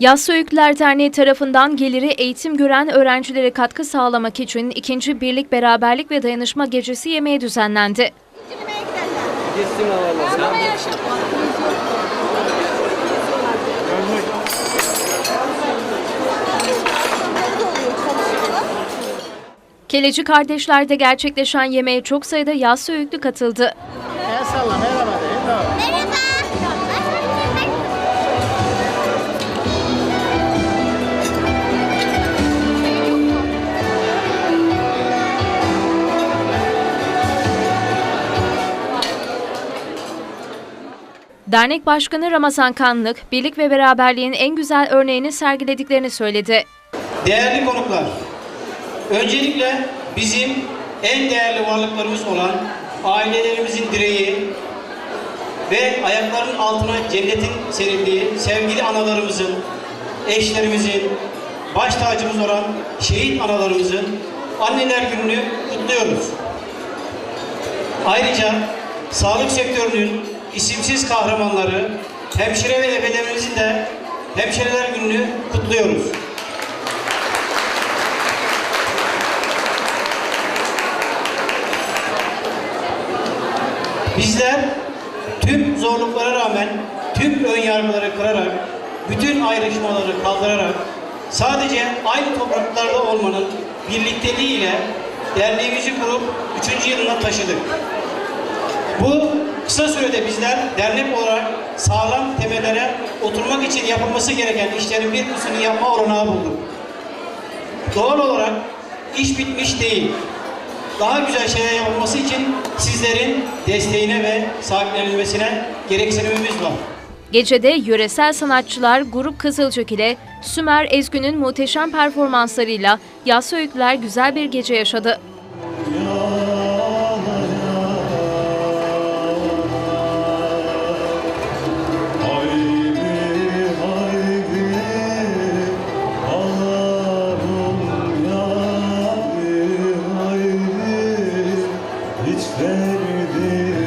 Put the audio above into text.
Yassı Öğütler Derneği tarafından geliri eğitim gören öğrencilere katkı sağlamak için ikinci Birlik Beraberlik ve Dayanışma Gecesi yemeği düzenlendi. Keleci kardeşlerde gerçekleşen yemeğe çok sayıda Yassı Öğütlü katıldı. Dernek Başkanı Ramazan Kanlık, birlik ve beraberliğin en güzel örneğini sergilediklerini söyledi. Değerli konuklar, öncelikle bizim en değerli varlıklarımız olan ailelerimizin direği ve ayaklarının altına cennetin serildiği sevgili analarımızın, eşlerimizin, baş tacımız olan şehit analarımızın anneler gününü kutluyoruz. Ayrıca sağlık sektörünün isimsiz kahramanları, hemşire ve ebelerimizin de hemşireler gününü kutluyoruz. Bizler tüm zorluklara rağmen tüm ön yargıları kırarak, bütün ayrışmaları kaldırarak sadece aynı topraklarda olmanın birlikteliğiyle derneğimizi kurup 3. yılına taşıdık. Bu kısa sürede bizler dernek olarak sağlam temellere oturmak için yapılması gereken işlerin bir kısmını yapma olanağı bulduk. Doğal olarak iş bitmiş değil. Daha güzel şeyler yapılması için sizlerin desteğine ve sahiplenilmesine gereksinimimiz var. Gecede yöresel sanatçılar Grup Kızılcık ile Sümer Ezgün'ün muhteşem performanslarıyla Yassı Öğütler güzel bir gece yaşadı. Haydi It's better than